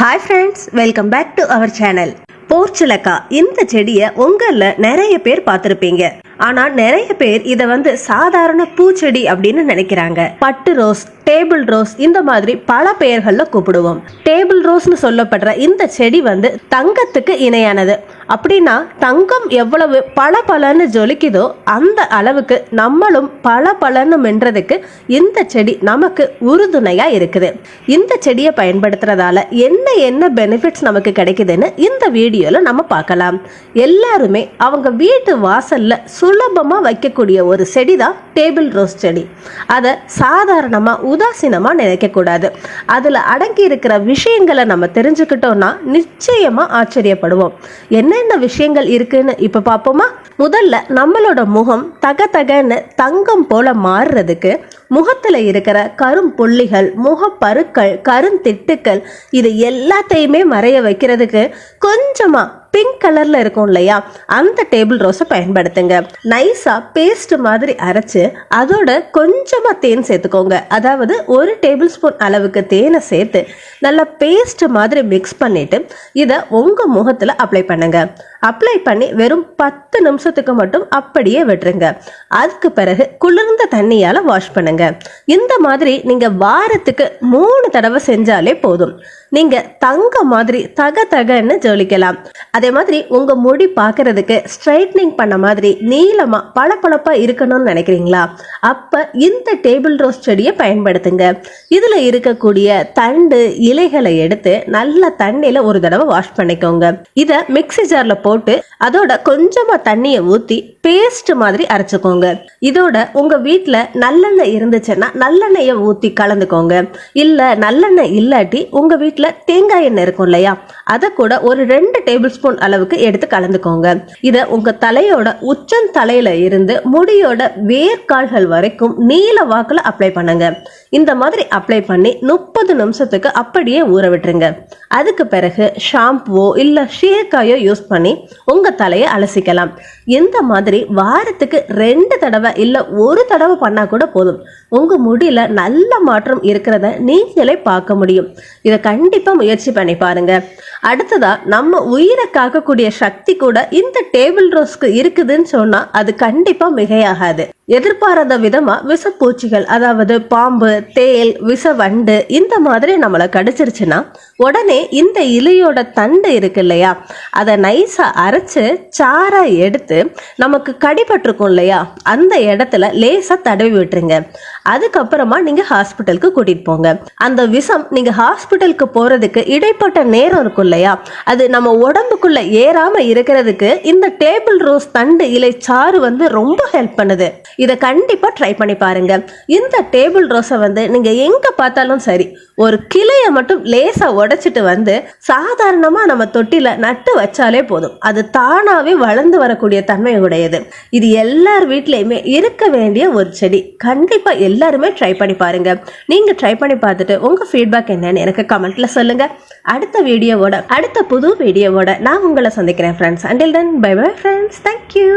Hi friends welcome back to our channel portulaca இந்த செடியை உங்களில் நிறைய பேர் பார்த்துருப்பீங்க. ஆனால் நிறைய பேர் இதை வந்து சாதாரண பூச்செடி அப்படின்னு நினைக்கிறாங்க. பட்டு ரோஸ் டேபிள் ரோஸ் இந்த மாதிரி பல பெயர்களில் கூப்பிடுவோம். டேபிள் ரோஸ்னு சொல்லப்படுற இந்த செடி வந்து தங்கத்துக்கு இணையானது. அப்படின்னா தங்கம் எவ்வளவு பல பலன்னு ஜொலிக்குதோ அந்த அளவுக்கு நம்மளும் பல பலன்னு மென்றதுக்கு இந்த செடி நமக்கு உறுதுணையா இருக்குது. இந்த செடியை பயன்படுத்துறதால என்ன என்ன பெனிஃபிட்ஸ் நமக்கு கிடைக்குதுன்னு இந்த வீடியோல நம்ம பார்க்கலாம். எல்லாருமே அவங்க வீட்டு வாசல்ல சுலபமா வைக்கக்கூடிய ஒரு செடி தான் டேபிள் ரோஸ் செடி. அதை சாதாரணமா உதாசீனமா நினைக்க கூடாது அதுல அடங்கி இருக்கிற விஷயங்களை நம்ம தெரிஞ்சுக்கிட்டோம்னா நிச்சயமா ஆச்சரியப்படுவோம். என்ன என்னென்ன விஷயங்கள் இருக்குன்னு இப்போ பார்ப்போமா முதல்ல நம்மளோட முகம் தக தகன்னு தங்கம் போல மாறுறதுக்கு முகத்துல இருக்கிற கரும் புள்ளிகள் முகப்பருக்கள் கருந்திட்டுக்கள் இது எல்லாத்தையுமே மறைய வைக்கிறதுக்கு கொஞ்சமா பிங்க் கலர்ல இருக்கும் இல்லையா? அந்த டேபிள் ரோஸை பயன்படுத்துங்க. நைஸாக பேஸ்ட் மாதிரி அரைச்சு அதோட கொஞ்சமா தேன் சேர்த்துக்கோங்க. அதாவது ஒரு டேபிள் ஸ்பூன் அளவுக்கு தேனை சேர்த்து நல்லா பேஸ்ட் மாதிரி மிக்ஸ் பண்ணிட்டு இதை உங்க முகத்துல அப்ளை பண்ணுங்க. அப்ளை பண்ணி வெறும் பத்து நிமிஷத்துக்கு மட்டும் அப்படியே விட்டுருங்க. அதுக்கு பிறகு குளிர்ந்த தண்ணியால வாஷ் பண்ணுங்க. இந்த மாதிரி நீங்க வாரத்துக்கு மூணு தடவை செஞ்சாலே போதும். நீங்க தங்க மாதிரி தக தகன்னு ஜொலிக்கலாம். அதே மாதிரி உங்க முடி பார்க்கறதுக்கு ஸ்ட்ரைட்னிங் பண்ண மாதிரி நீளமா பளபளப்பா இருக்கணும்னு நினைக்கிறீங்களா? அப்ப இந்த டேபிள் ரோஸ் செடியை பயன்படுத்துங்க. இதுல இருக்கக்கூடிய தண்டு இலைகளை எடுத்து நல்ல தண்ணியில ஒரு தடவை வாஷ் பண்ணிக்கோங்க. இத மிக்ஸி ஜார்ல போட்டு அதோட கொஞ்சமா தண்ணியை ஊத்தி பேஸ்ட் மாதிரி அரைச்சுக்கோங்க. இதோட உங்க வீட்டில் நல்லெண்ணெய் இருந்துச்சுன்னா நல்லெண்ணெயை ஊத்தி கலந்துக்கோங்க. இல்ல நல்லெண்ணெய் இல்லாட்டி உங்க வீட்டில் தேங்காய் எண்ணெய் இருக்கும் இல்லையா? அதை கூட ஒரு ரெண்டு டேபிள் ஸ்பூன் அளவுக்கு எடுத்து கலந்துக்கோங்க. இதை உங்க தலையோட உச்சம் தலையில இருந்து முடியோட வேர்க்கால்கள் வரைக்கும் நீல வாக்குல அப்ளை பண்ணுங்க. இந்த மாதிரி அப்ளை பண்ணி முப்பது நிமிஷத்துக்கு அப்படியே ஊற விட்டுருங்க. அதுக்கு பிறகு ஷாம்புவோ இல்ல ஷீர்காயோ யூஸ் பண்ணி உங்க தலையை அலசிக்கலாம். இந்த மாதிரி வாரத்துக்கு ரெண்டு தடவை இல்ல ஒரு தடவை பண்ணா கூட போதும். உங்க முடியில நல்ல மாற்றம் இருக்கிறத நீங்களே பார்க்க முடியும். இதை கண்டிப்பா முயற்சி பண்ணி பாருங்க. அடுத்ததா நம்ம உயிரை காக்கக்கூடிய சக்தி கூட இந்த டேபிள் ரோஸ்க்கு இருக்குதுன்னு சொன்னா அது கண்டிப்பா மிகையாகாது. எதிர்பாராத விதமா விஷப்பூச்சிகள் அதாவது பாம்பு தேல் விஷவண்டு இந்த மாதிரி நம்மளை கடிச்சிருச்சுன்னா உடனே இந்த இலையோட தண்டு இருக்கு இல்லையா? அதை நைஸா அரைச்சு சாரா எடுத்து நமக்கு கடிபட்டிருக்கும் இல்லையா? அந்த இடத்துல லேசா தடவி விட்டுருங்க. அதுக்கப்புறமா நீங்க ஹாஸ்பிட்டலுக்கு கூட்டிட்டு போங்க. அந்த விஷம் நீங்க ஹாஸ்பிட்டலுக்கு போறதுக்கு இடைப்பட்ட நேரம் இருக்கும் இல்லையா? அது நம்ம உடம்புக்குள்ள ஏறாம இருக்கிறதுக்கு இந்த டேபிள் ரோஸ் தண்டு இலை சாறு வந்து ரொம்ப ஹெல்ப் பண்ணுது. இதை கண்டிப்பாக ட்ரை பண்ணி பாருங்கள் இந்த டேபிள் ரோஸை வந்து நீங்கள் எங்கே பார்த்தாலும் சரி ஒரு கிளையை மட்டும் லேசாக உடைச்சிட்டு வந்து சாதாரணமாக நம்ம தொட்டியில் நட்டு வச்சாலே போதும். அது தானாகவே வளர்ந்து வரக்கூடிய தன்மை உடையது இது எல்லார் வீட்லேயுமே இருக்க வேண்டிய ஒரு செடி. கண்டிப்பாக எல்லாருமே ட்ரை பண்ணி பாருங்கள் நீங்கள் ட்ரை பண்ணி பார்த்துட்டு உங்கள் ஃபீட்பேக் என்னன்னு எனக்கு கமெண்ட்டில் சொல்லுங்கள் அடுத்த வீடியோவோட அடுத்த புது வீடியோவோட நான் உங்களை சந்திக்கிறேன் friends until then bye bye friends thank you